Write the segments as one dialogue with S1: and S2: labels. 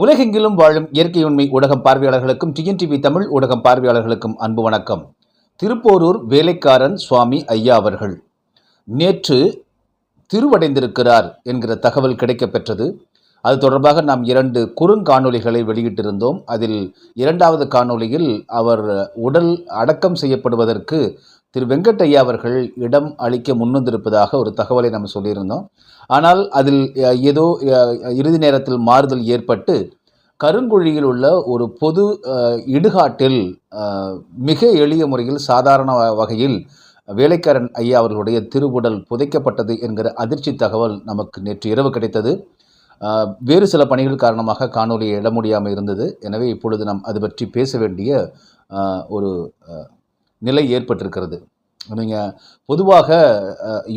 S1: உலகெங்கிலும் வாழும் இயற்கை உண்மை ஊடகம் பார்வையாளர்களுக்கும் டிஎன்டிவி தமிழ் ஊடகம் பார்வையாளர்களுக்கும் அன்பு வணக்கம். திருப்போரூர் வேலைக்காரன் சுவாமி ஐயா அவர்கள். நேற்று திருவடைந்திருக்கிறார் என்கிற தகவல் கிடைக்கப்பெற்றது. அது தொடர்பாக நாம் இரண்டு குறுங்காணொலிகளை வெளியிட்டிருந்தோம். அதில் இரண்டாவது காணொளியில் அவர் உடல் அடக்கம் செய்யப்படுவதற்கு திரு வெங்கட்ஐயா அவர்கள் இடம் அளிக்க முன்வந்திருப்பதாக ஒரு தகவலை நம்ம சொல்லியிருந்தோம். ஆனால் அதில் ஏதோ இறுதி நேரத்தில் மாறுதல் ஏற்பட்டு கருங்குழியில் உள்ள ஒரு பொது இடுகாட்டில் மிக எளிய முறையில் சாதாரண வகையில் வேலைக்காரன் ஐயா அவர்களுடைய திருவுடல் புதைக்கப்பட்டது என்கிற அதிர்ச்சி தகவல் நமக்கு நேற்று இரவு கிடைத்தது. வேறு சில பணிகள் காரணமாக காணொலியை இட முடியாமல் இருந்தது. எனவே இப்பொழுது நாம் அது பற்றி பேச வேண்டிய ஒரு நிலை ஏற்பட்டிருக்கிறது. நீங்கள் பொதுவாக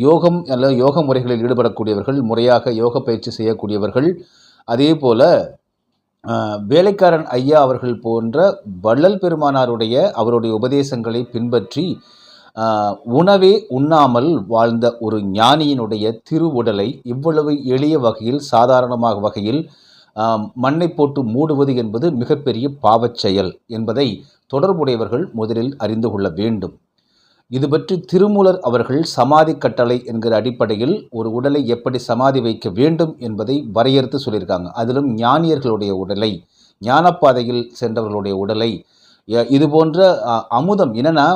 S1: யோகம் அல்லது யோக முறைகளில் ஈடுபடக்கூடியவர்கள் முறையாக யோக பயிற்சி செய்யக்கூடியவர்கள் அதே போல வேலைக்காரன் ஐயா அவர்கள் போன்ற வள்ளல் பெருமானாருடைய அவருடைய உபதேசங்களை பின்பற்றி உணவே உண்ணாமல் வாழ்ந்த ஒரு ஞானியினுடைய திருவுடலை இவ்வளவு எளிய வகையில் சாதாரணமாக வகையில் மண்ணை போட்டு மூடுவது என்பது மிகப்பெரிய பாவச் செயல் என்பதை தொடர்புடையவர்கள் முதலில் அறிந்து கொள்ள வேண்டும். இது பற்றி திருமூலர் அவர்கள் சமாதி கட்டளை என்கிற அடிப்படையில் ஒரு உடலை எப்படி சமாதி வைக்க வேண்டும் என்பதை வரையறுத்து சொல்லியிருக்காங்க. அதிலும் ஞானியர்களுடைய உடலை ஞானப்பாதையில் சென்றவர்களுடைய உடலை இது போன்ற அமுதம். என்னென்னா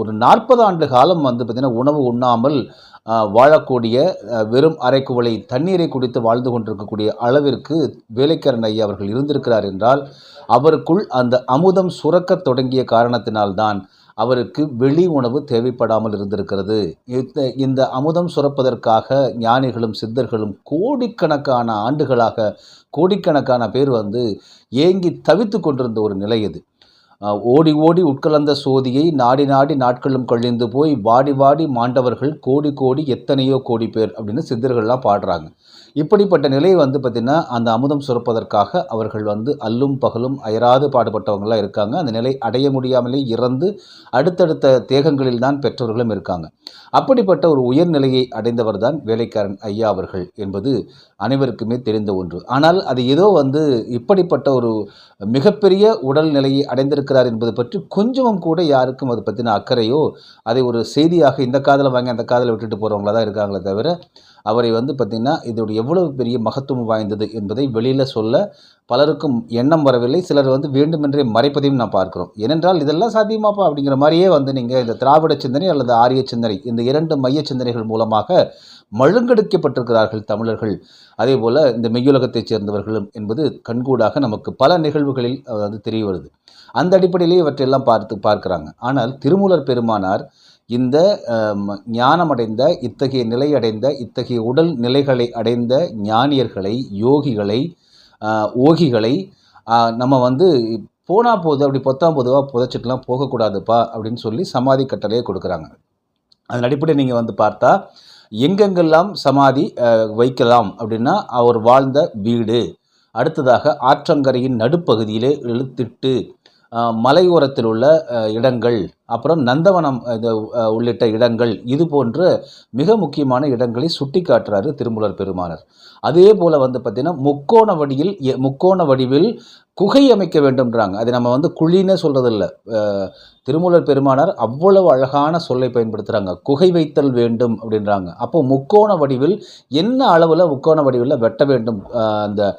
S1: ஒரு நாற்பது ஆண்டு காலம் வந்து பார்த்திங்கன்னா உணவு உண்ணாமல் வாழக்கூடிய வெறும் அரைக்குவளை தண்ணீரை குடித்து வாழ்ந்து கொண்டிருக்கக்கூடிய அளவிற்கு வேலைக்காரன் ஐயா அவர்கள் இருந்திருக்கிறார் என்றால் அவருக்குள் அந்த அமுதம் சுரக்க தொடங்கிய காரணத்தினால்தான் அவருக்கு வெளி உணவு தேவைப்படாமல் இருந்திருக்கிறது. இந்த இந்த அமுதம் சுரப்பதற்காக ஞானிகளும் சித்தர்களும் கோடிக்கணக்கான ஆண்டுகளாக கோடிக்கணக்கான பேர் வந்து ஏங்கி தவித்து கொண்டிருந்த ஒரு நிலை இது. ஓடி ஓடி உட்கலந்த சோதியை நாடி நாடி நாட்களும் கழிந்து போய் வாடி வாடி மாண்டவர்கள் கோடி கோடி எத்தனையோ கோடி பேர் அப்படின்னு சித்தர்கள்லாம் பாடுறாங்க. இப்படிப்பட்ட நிலை வந்து பார்த்திங்கன்னா அந்த அமுதம் சுரப்பதற்காக அவர்கள் வந்து அல்லும் பகலும் அயராது பாடுபட்டவங்களாம் இருக்காங்க. அந்த நிலை அடைய முடியாமலே இறந்து அடுத்தடுத்த தேகங்களில் தான் பெற்றவர்களும் இருக்காங்க. அப்படிப்பட்ட ஒரு உயர்நிலையை அடைந்தவர் தான் வேலைக்காரன் ஐயா அவர்கள் என்பது அனைவருக்குமே தெரிந்த ஒன்று. ஆனால் அது ஏதோ வந்து இப்படிப்பட்ட ஒரு மிகப்பெரிய உடல் நிலையை அடைந்திருக்கிறார் என்பது பற்றி கொஞ்சமும் கூட யாருக்கும் அது பற்றின அக்கறையோ அதை ஒரு செய்தியாக இந்த காதில் வாங்கி அந்த காதில் விட்டுட்டு போகிறவங்களா தான் இருக்காங்களே தவிர அவரை வந்து பார்த்திங்கன்னா இதோட எவ்வளவு பெரிய மகத்துவம் வாய்ந்தது என்பதை வெளியில் சொல்ல பலருக்கும் எண்ணம் வரவில்லை. சிலர் வந்து வேண்டுமென்றே மறைப்பதையும் நான் பார்க்குறோம். ஏனென்றால் இதெல்லாம் சாத்தியமாப்பா அப்படிங்கிற மாதிரியே வந்து நீங்கள் இந்த திராவிட சிந்தனை அல்லது ஆரிய சிந்தனை இந்த இரண்டு மைய சிந்தனைகள் மூலமாக மழுங்கடிக்கப்பட்டிருக்கிறார்கள் தமிழர்கள். அதே போல் இந்த மெய்யுலகத்தைச் சேர்ந்தவர்களும் என்பது கண்கூடாக நமக்கு பல நிகழ்வுகளில் அது தெரிய வருது அந்த அடிப்படையிலே இவற்றையெல்லாம் பார்த்து பார்க்குறாங்க. ஆனால் திருமூலர் பெருமானார் இந்த ஞானமடைந்த இத்தகைய நிலை அடைந்த இத்தகைய உடல் நிலைகளை அடைந்த ஞானியர்களை யோகிகளை ஓகிகளை நம்ம வந்து போனா போது அப்படி பொத்தாம் பொதுவாக புதைச்சிட்டுலாம் போகக்கூடாதுப்பா அப்படின்னு சொல்லி சமாதி கட்டளையை கொடுக்குறாங்க. அதன் அடிப்படையில் நீங்கள் வந்து பார்த்தா எங்கெங்கெல்லாம் சமாதி வைக்கலாம் அப்படின்னா அவர் வாழ்ந்த வீடு. அடுத்ததாக ஆற்றங்கரையின் நடுப்பகுதியிலே இழுத்திட்டு மலையோரத்தில் உள்ள இடங்கள் அப்புறம் நந்தவனம் இது, உள்ளிட்ட இடங்கள் இது போன்று மிக முக்கியமான இடங்களை சுட்டி காட்டுறாரு திருமூலர் பெருமானர். அதே போல் வந்து பார்த்திங்கன்னா முக்கோண வடியில் எ- முக்கோண வடிவில் குகை அமைக்க வேண்டும்ன்றாங்க. அது நம்ம வந்து குழின்னே சொல்கிறதில்ல திருமூலர் பெருமானார் அவ்வளவு அழகான சொல்லை பயன்படுத்துகிறாங்க குகை வைத்தல் வேண்டும் அப்படின்றாங்க. அப்போ முக்கோண வடிவில் என்ன அளவில் முக்கோண வடிவில் வெட்ட வேண்டும் அந்த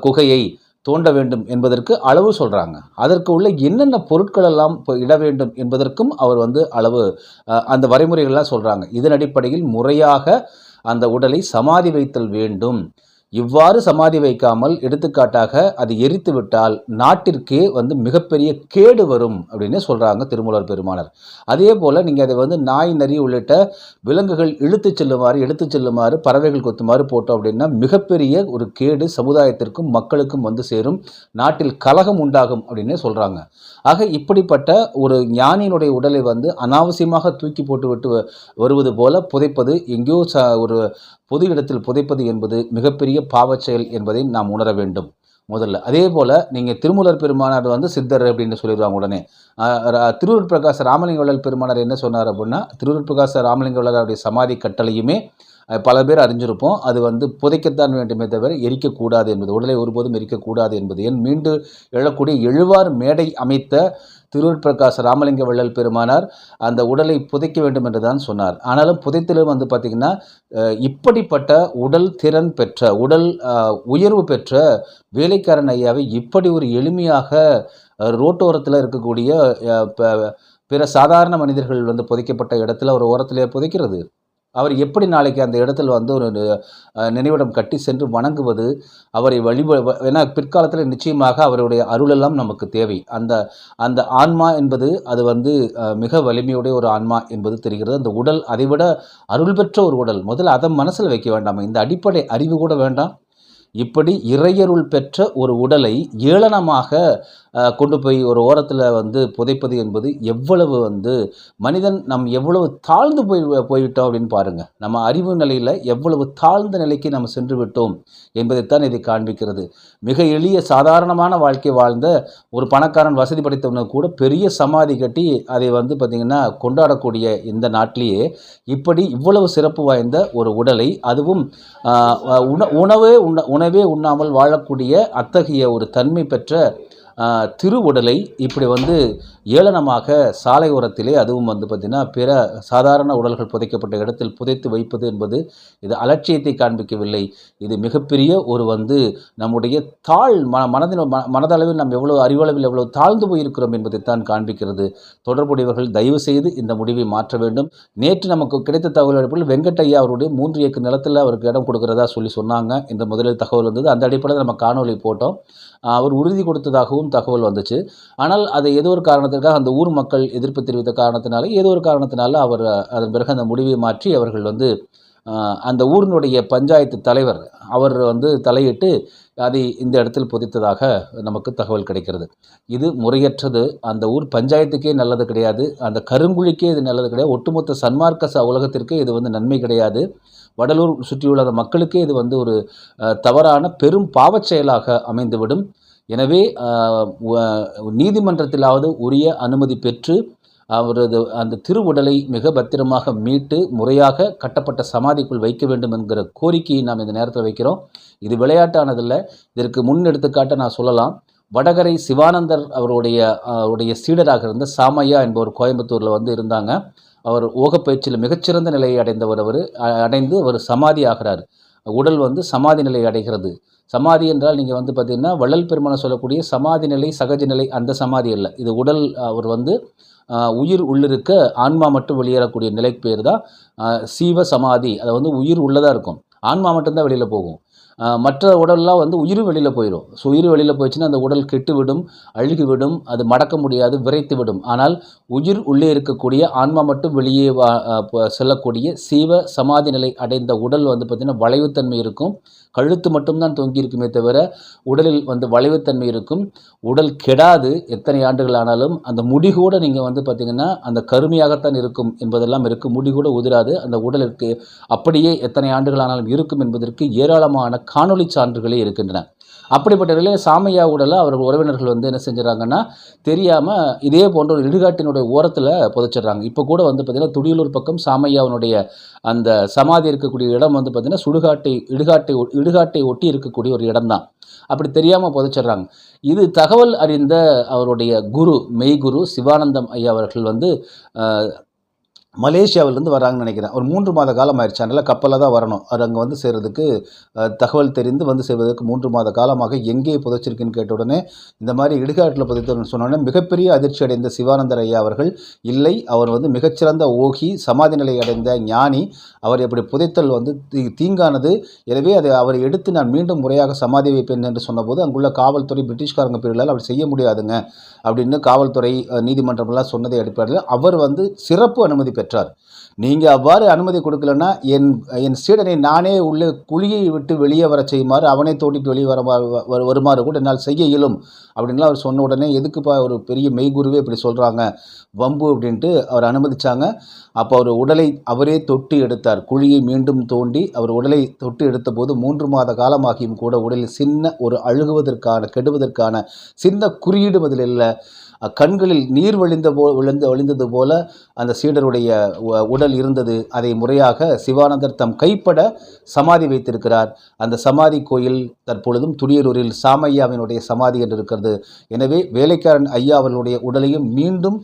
S1: குகையை? தோண்ட வேண்டும் என்பதற்கு அளவு சொல்கிறாங்க அதற்கு உள்ள என்னென்ன பொருட்கள் எல்லாம் இப்போ இட வேண்டும் என்பதற்கும் அவர் வந்து அளவு அந்த வரைமுறைகள்லாம் சொல்கிறாங்க இதன் அடிப்படையில் முறையாக அந்த உடலை சமாதி வைத்தல் வேண்டும். இவ்வாறு சமாதி வைக்காமல் எடுத்துக்காட்டாக அது எரித்து விட்டால் நாட்டிற்கே வந்து மிகப்பெரிய கேடு வரும் அப்படின்னு சொல்கிறாங்க திருமூலர் பெருமானர். அதே போல் நீங்கள் அதை வந்து நாய் நரி உள்ளிட்ட விலங்குகள் இழுத்துச் செல்லுமாறு எடுத்துச் செல்லுமாறு பறவைகள் கொத்துமாறு போட்டோம் அப்படின்னா மிகப்பெரிய ஒரு கேடு சமுதாயத்திற்கும் மக்களுக்கும் வந்து சேரும் நாட்டில் கலகம் உண்டாகும் அப்படின்னு சொல்கிறாங்க ஆக இப்படிப்பட்ட ஒரு ஞானியினுடைய உடலை வந்து அனாவசியமாக தூக்கி போட்டுவிட்டு வருவது போல புதைப்பது எங்கேயோ ச ஒரு பொது இடத்தில் புதைப்பது என்பது மிகப்பெரிய பாவச் செயல் என்பதை நாம் உணர வேண்டும். முதல்ல. அதே போல் நீங்கள் திருமூலர் பெருமானார் வந்து சித்தர் அப்படின்னு சொல்லிடுவாங்க உடனே. திருவூர் பிரகாச ராமலிங்க வள்ளல் பெருமானார் என்ன சொன்னார் அப்படின்னா திருவூர் பிரகாச ராமலிங்க வள்ளலாருடைய சமாதி கட்டளையுமே பல பேர் அறிஞ்சிருப்போம். அது வந்து புதைக்கத்தான் வேண்டுமே தவிர எரிக்கக்கூடாது என்பது உடலை ஒருபோதும் எரிக்கக்கூடாது என்பது. ஏன் மீண்டும் எழக்கூடிய எழுவார் மேடை அமைத்த திருவற்பிரகாச ராமலிங்க வள்ளல் பெருமானார் அந்த உடலை புதைக்க வேண்டும் என்று தான் சொன்னார். ஆனாலும் புதைத்திலும் வந்து பார்த்திங்கன்னா இப்படிப்பட்ட உடல் திறன் பெற்ற உடல் உயர்வு பெற்ற வேலைக்காரன் ஐயாவை இப்படி ஒரு எளிமையாக ரோட்டோரத்தில் இருக்கக்கூடிய பிற சாதாரண மனிதர்கள் வந்து புதைக்கப்பட்ட இடத்துல ஒரு ஓரத்திலே புதைக்கிறது. அவர் எப்படி நாளைக்கு அந்த இடத்துல வந்து ஒரு நினைவிடம் கட்டி சென்று வணங்குவது அவரை வழிப ஏன்னா பிற்காலத்தில் நிச்சயமாக அவருடைய அருளெல்லாம் நமக்கு தேவை. அந்த அந்த ஆன்மா என்பது அது வந்து மிக வலிமையுடைய ஒரு ஆன்மா என்பது தெரிகிறது. அந்த உடல் அதைவிட அருள் பெற்ற ஒரு உடல். முதல்ல அதை மனசில் வைக்க வேண்டாம். இந்த அடிப்படை அறிவு கூட வேண்டாம். இப்படி இறையருள் பெற்ற ஒரு உடலை ஏளனமாக கொண்டு போய் ஒரு ஓரத்தில் வந்து புதைப்பது என்பது எவ்வளவு வந்து மனிதன் நம் எவ்வளவு தாழ்ந்து போய் போய்விட்டோம் அப்படின்னு பாருங்கள் நம்ம அறிவு நிலையில் எவ்வளவு தாழ்ந்த நிலைக்கு நம்ம சென்று விட்டோம் என்பதைத்தான் இதை காண்பிக்கிறது. மிக எளிய சாதாரணமான வாழ்க்கை வாழ்ந்த ஒரு பணக்காரன் வசதி படைத்தவனுக்கு கூட பெரிய சமாதி கட்டி அதை வந்து பார்த்திங்கன்னா கொண்டாடக்கூடிய இந்த நாட்டிலேயே இப்படி இவ்வளவு சிறப்பு வாய்ந்த ஒரு உடலை அதுவும் உண உணவே உண்ண உணவே உண்ணாமல் வாழக்கூடிய அத்தகைய ஒரு தன்மை பெற்ற திருவுடலை இப்படி வந்து ஏளனமாக சாலை ஓரத்திலே அதுவும் வந்து பார்த்திங்கன்னா பிற சாதாரண உடல்கள் புதைக்கப்பட்ட இடத்தில் புதைத்து வைப்பது என்பது இது அலட்சியத்தை காண்பிக்கவில்லை. இது மிகப்பெரிய ஒரு வந்து நம்முடைய தாழ் ம மனதின் ம மனதளவில் நாம் எவ்வளோ அறிவளவில் எவ்வளோ தாழ்ந்து போயிருக்கிறோம் என்பதைத்தான் காண்பிக்கிறது. தொடர்புடையவர்கள் தயவு செய்து இந்த முடிவை மாற்ற வேண்டும். நேற்று நமக்கு கிடைத்த தகவல் அடிப்படையில் வெங்கட்டையா அவருடைய மூன்று ஏக்கர் நிலத்தில் அவருக்கு இடம் கொடுக்கிறதா சொல்லி சொன்னாங்க என்ற முதலில் தகவல் வந்தது அந்த அடிப்படையில் நம்ம காணொலி போட்டோம். அவர் உறுதி கொடுத்ததாகவும் தகவல் வந்துச்சு. ஆனால் அது ஏதோ ஒரு காரணத்திற்காக அந்த ஊர் மக்கள் எதிர்ப்பு தெரிவித்த காரணத்தினால ஏதோ ஒரு காரணத்தினால அவர் அதன் பிறகு அந்த முடிவை மாற்றி அவர்கள் வந்து அந்த ஊரினுடைய பஞ்சாயத்து தலைவர் அவர் வந்து தலையிட்டு அதை இந்த இடத்தில் புதைத்ததாக நமக்கு தகவல் கிடைக்கிறது. இது முறையற்றது. அந்த ஊர் பஞ்சாயத்துக்கே நல்லது கிடையாது. அந்த கருங்குழிக்கே இது நல்லது கிடையாது. ஒட்டுமொத்த சன்மார்க்க உலகத்திற்கே இது வந்து நன்மை கிடையாது. வடலூர் சுற்றியுள்ள அந்த மக்களுக்கே இது வந்து ஒரு தவறான பெரும் பாவச் செயலாக அமைந்துவிடும். எனவே நீதிமன்றத்திலாவது உரிய அனுமதி பெற்று அவரது அந்த திருவுடலை மிக பத்திரமாக மீட்டு முறையாக கட்டப்பட்ட சமாதிக்குள் வைக்க வேண்டும் என்கிற கோரிக்கையை நாம் இந்த நேரத்தில் வைக்கிறோம். இது விளையாட்டானதில்லை. இதற்கு முன் எடுத்துக்காட்ட நான் சொல்லலாம். வடகரை சிவானந்தர் அவருடைய அவருடைய சீடராக இருந்த சாமையா என்பவர் கோயம்புத்தூரில் வந்து இருந்தாங்க. அவர் ஓகப்பயிற்சியில் மிகச்சிறந்த நிலையை அடைந்தவர் அவர். அடைந்து அவர் சமாதி ஆகிறார். உடல் வந்து சமாதி நிலை அடைகிறது. சமாதி என்றால் நீங்கள் வந்து பார்த்தீங்கன்னா வள்ளல் பெருமானை சொல்லக்கூடிய சமாதி நிலை சகஜ நிலை அந்த சமாதி அல்ல. இது உடல் அவர் வந்து உயிர் உள்ளிருக்க ஆன்மா மட்டும் வெளியேறக்கூடிய நிலைக்கு பேர் தான் சீவ சமாதி. அதை வந்து உயிர் உள்ளதாக இருக்கும். ஆன்மா மட்டும்தான் வெளியில் போகும். மற்ற உடல்லாம் வந்து உயிர் வெளியில் போயிடும் ஸோ உயிர் வெளியில் போயிடுச்சுன்னா அந்த உடல் கெட்டுவிடும் அழுகிவிடும் அது மடக்க முடியாது விரைத்து விடும் ஆனால் உயிர் உள்ளே இருக்கக்கூடிய ஆன்மா மட்டும் வெளியே வா செல்லக்கூடிய சீவ சமாதி நிலை அடைந்த உடல் வந்து பார்த்திங்கன்னா வளைவுத்தன்மை இருக்கும். கழுத்து மட்டும்தான் தொங்கி இருக்குமே தவிர உடலில் வந்து வளைவுத்தன்மை இருக்கும். உடல் கெடாது எத்தனை ஆண்டுகள் ஆனாலும் அந்த முடி கூட நீங்கள் வந்து பார்த்திங்கன்னா அந்த கருமையாகத்தான் இருக்கும் என்பதெல்லாம் இருக்குது முடி கூட உதிராது அந்த உடலுக்கு அப்படியே எத்தனை ஆண்டுகள் ஆனாலும் இருக்கும் என்பதற்கு ஏராளமான காணொளி சான்றுகளே இருக்கின்றன. அப்படிப்பட்ட நிலையில் சாமையா உடலை அவர்கள் உறவினர்கள் வந்து என்ன செஞ்சுறாங்கன்னா தெரியாமல் இதே போன்ற ஒரு இடுகாட்டினுடைய ஓரத்தில் புதைச்சிடுறாங்க. இப்போ கூட வந்து பார்த்திங்கன்னா துடியலூர் பக்கம் சாமையாவினுடைய அந்த சமாதி இருக்கக்கூடிய இடம் வந்து பார்த்திங்கன்னா சுடுகாட்டை இடுகாட்டை ஒ- இடுகாட்டை ஒட்டி இருக்கக்கூடிய ஒரு இடம்தான். அப்படி தெரியாமல் புதைச்சிடுறாங்க. இது தகவல் அறிந்த அவருடைய குரு மெய்குரு சிவானந்தம் ஐயா அவர்கள் வந்து மலேசியாவிலேருந்து வராங்கன்னு நினைக்கிறேன். ஒரு மூன்று மாத காலம் ஆயிடுச்சு. அதனால் கப்பலில் தான் வரணும். அது அங்கே வந்து சேர்றதுக்கு தகவல் தெரிந்து வந்து சேர்வதற்கு மூன்று மாத காலமாக எங்கே புதைச்சிருக்குன்னு கேட்ட உடனே இந்த மாதிரி இடுகாட்டில் புதைத்தோன்னு சொன்னோடனே மிகப்பெரிய அதிர்ச்சி அடைந்த சிவானந்தர் ஐயா அவர்கள் இல்லை அவர் வந்து மிகச்சிறந்த ஓகி சமாதி நிலை அடைந்த ஞானி அவர் இப்படி புதைத்தல் வந்து தீ தீங்கானது. எனவே அதை அவரை எடுத்து நான் மீண்டும் முறையாக சமாதி வைப்பேன் என்று சொன்னபோது அங்குள்ள காவல்துறை பிரிட்டிஷ்காரங்க பிரிவுகளால் அப்படி செய்ய முடியாதுங்க அப்படின்னு காவல்துறை அஹ், நீதிமன்றமெல்லாம் சொன்னதை அடிப்படையில் அவர் வந்து சிறப்பு அனுமதி பெற்றார். நீங்கள் அவ்வாறு அனுமதி கொடுக்கலன்னா என் என் சீடனை நானே உள்ளே குழியை விட்டு வெளியே வர செய்யுமாறு அவனை தோண்டிட்டு வெளியே வர வருமாறு கூட என்னால் செய்ய இயலும். அப்படின்லாம் அவர் சொன்ன உடனே எதுக்குப்பா ஒரு பெரிய மெய்குருவே இப்படி சொல்கிறாங்க வம்பு அப்படின்ட்டு அவர் அனுமதிச்சாங்க. அப்போ அவர் உடலை அவரே தொட்டு எடுத்தார். குழியை மீண்டும் தோண்டி அவர் உடலை தொட்டு எடுத்தபோது மூன்று மாத காலமாகியும் கூட உடலில் சின்ன ஒரு அழுகுவதற்கான கெடுவதற்கான சின்ன குறியீடு பதில் இல்லை. கண்களில் நீர் வழிந்த போ விழுந்த வழிந்தது போல அந்த சீடருடைய உ- உடல் இருந்தது. அதை முறையாக சிவானந்தர் தம் கைப்பட சமாதி வைத்திருக்கிறார். அந்த சமாதி கோயில் தற்பொழுதும் துடியலூரில் சாமையாவினுடைய சமாதி என்று இருக்கிறது. எனவே வேலைக்காரன் ஐயா அவர்களுடைய உடலையும் மீண்டும்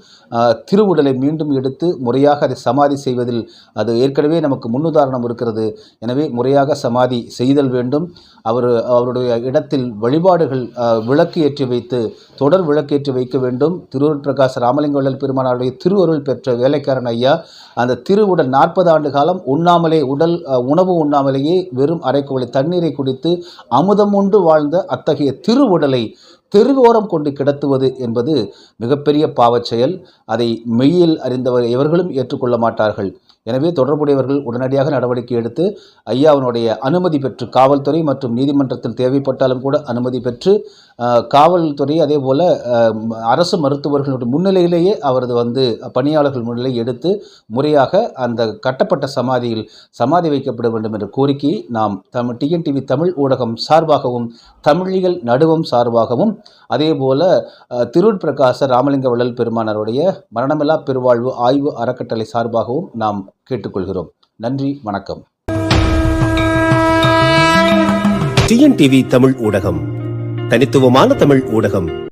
S1: திருவுடலை மீண்டும் எடுத்து முறையாக அதை சமாதி செய்வதில் அது ஏற்கனவே நமக்கு முன்னுதாரணம் இருக்கிறது. எனவே முறையாக சமாதி செய்தல் வேண்டும். அவர் அவருடைய இடத்தில் வழிபாடுகள் விளக்கு ஏற்றி வைத்து தொடர் விளக்கேற்றி வைக்க வேண்டும். திருவருள் பிரகாச ராமலிங்க வள்ளல் பெருமானாருடைய திருவருள் பெற்ற வேலைக்காரன் ஐயா அந்த திருவுடல் நாற்பது ஆண்டு காலம் உண்ணாமலே உடல் உணவு உண்ணாமலேயே வெறும் அரைக்குவலை தண்ணீரை குடித்து அமுதம் உண்டு வாழ்ந்த அத்தகைய திருவுடலை தெருவோரம் கொண்டு கிடத்துவது என்பது மிகப்பெரிய பாவச் செயல். அதை மெய்யில் அறிந்தவர் எவர்களும் ஏற்றுக்கொள்ள மாட்டார்கள். எனவே தொடர்புடையவர்கள் உடனடியாக நடவடிக்கை எடுத்து ஐயாவினுடைய அனுமதி பெற்று காவல்துறை மற்றும் நீதிமன்றத்தில் தேவைப்பட்டாலும் கூட அனுமதி பெற்று காவல்துறை அதே போல் அரசு மருத்துவர்களுடைய முன்னிலையிலேயே அவரது வந்து பணியாளர்கள் முன்னிலை எடுத்து முறையாக அந்த கட்டப்பட்ட சமாதியில் சமாதி வைக்கப்பட வேண்டும் என்ற கோரிக்கையை நாம் தமிழ் டிஎன்டிவி தமிழ் ஊடகம் சார்பாகவும் தமிழிகள் நடுவம் சார்பாகவும் அதே போல அஹ், பிரகாச ராமலிங்க வள்ளல் பெருமானாருடைய மரணமில்லா பெருவாழ்வு ஆய்வு அறக்கட்டளை சார்பாகவும் நாம் கேட்டுக்கொள்கிறோம். நன்றி வணக்கம்.
S2: டிஎன்டிவி தமிழ் ஊடகம். தனித்துவமான தமிழ் ஊடகம்.